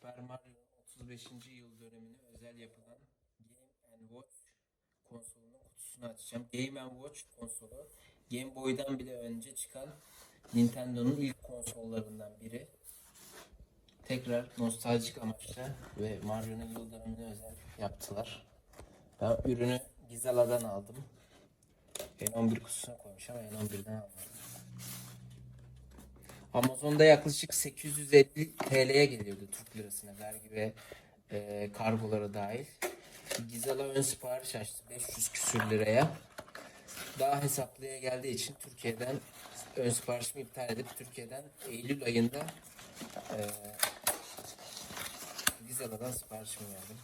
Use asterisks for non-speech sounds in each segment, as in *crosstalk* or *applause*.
Super Mario 35. yıl dönemine özel yapılan Game Watch konsolunun kutusunu açacağım. Game Watch konsolu Game Boy'dan bile önce çıkan Nintendo'nun ilk konsollarından biri. Tekrar nostaljik amaçla ve Mario'nun yıl dönümüne özel yaptılar. Ben ürünü Gizala'dan aldım. N11 kutusuna koymuş ama N11'den almadım. Amazon'da yaklaşık 850 TL'ye geliyordu Türk lirasına vergi ve e, kargoları dahil. Gizala ön sipariş açtı 500 küsür liraya. Daha hesaplıya geldiği için Türkiye'den ön siparişimi iptal edip Türkiye'den Eylül ayında e, Gizala'dan siparişimi verdim.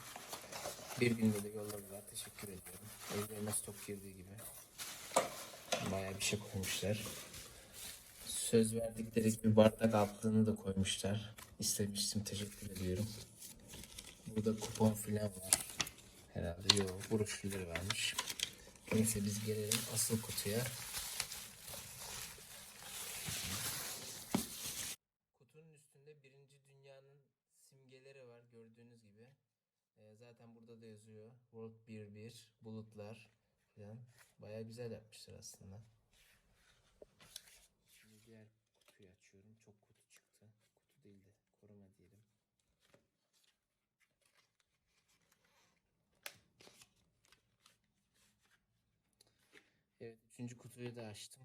Bir günde de yolladılar. Teşekkür ediyorum. Evlerine stok girdiği gibi. Bayağı bir şey koymuşlar. Söz verdikleri gibi bardak altlığını da koymuşlar. İstemiştim. Teşekkür ediyorum. Burada kupon filan var. Herhalde yok. Broşürleri varmış. Neyse biz gelelim asıl kutuya. Kutunun üstünde birinci dünyanın simgeleri var gördüğünüz gibi. Ee, zaten burada da yazıyor. World 1-1, bulutlar falan. Baya güzel yapmışlar aslında. Şimdi diğer kutuyu açıyorum. Çok kutu çıktı. Kutu değil de koruma diyelim. Evet üçüncü kutuyu da açtım.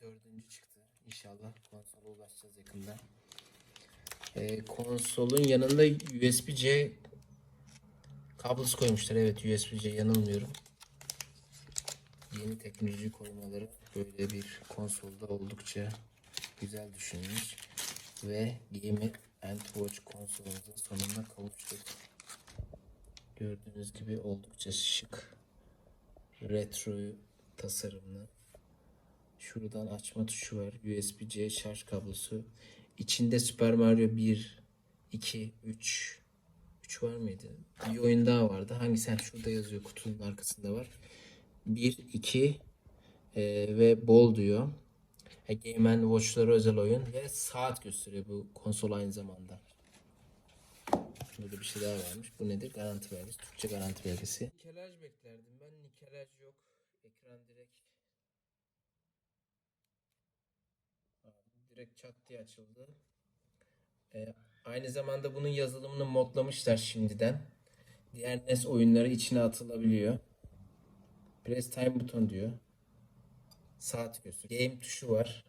Dördüncü çıktı. İnşallah konsola ulaşacağız yakında. Ee, konsolun yanında USB-C kablosu koymuşlar. Evet USB-C yanılmıyorum. Yeni teknoloji koymaları böyle bir konsolda oldukça güzel düşünülmüş. Ve Game and Watch konsolumuza sonunda kavuştuk. Gördüğünüz gibi oldukça şık. Retro tasarımlı. Şuradan açma tuşu var. USB-C şarj kablosu. İçinde Super Mario 1, 2, 3, 3 var mıydı? Bir oyun daha vardı. Hangisi? Ha, şurada yazıyor. Kutunun arkasında var. 1, 2 e, ve bol diyor. E, Game Watch'lara özel oyun ve saat gösteriyor bu konsol aynı zamanda. Burada bir şey daha varmış. Bu nedir? Garanti belgesi. Türkçe garanti belgesi. Nikelaj beklerdim. Ben nikelaj yok. Ekran direkt direkt çat diye açıldı. Ee, aynı zamanda bunun yazılımını modlamışlar şimdiden. Diğer NES oyunları içine atılabiliyor. Press time buton diyor. Saat gösteriyor. Game tuşu var.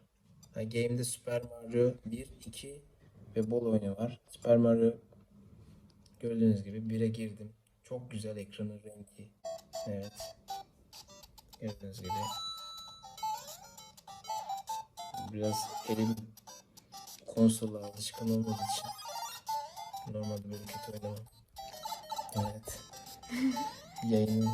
Ha, game'de Super Mario 1, 2 ve bol oyunu var. Super Mario gördüğünüz gibi 1'e girdim. Çok güzel ekranın rengi. Evet. Gördüğünüz gibi. Biraz elim konsola alışkın olmadığı için normalde böyle kötü oynamam. Evet. *laughs* Yayının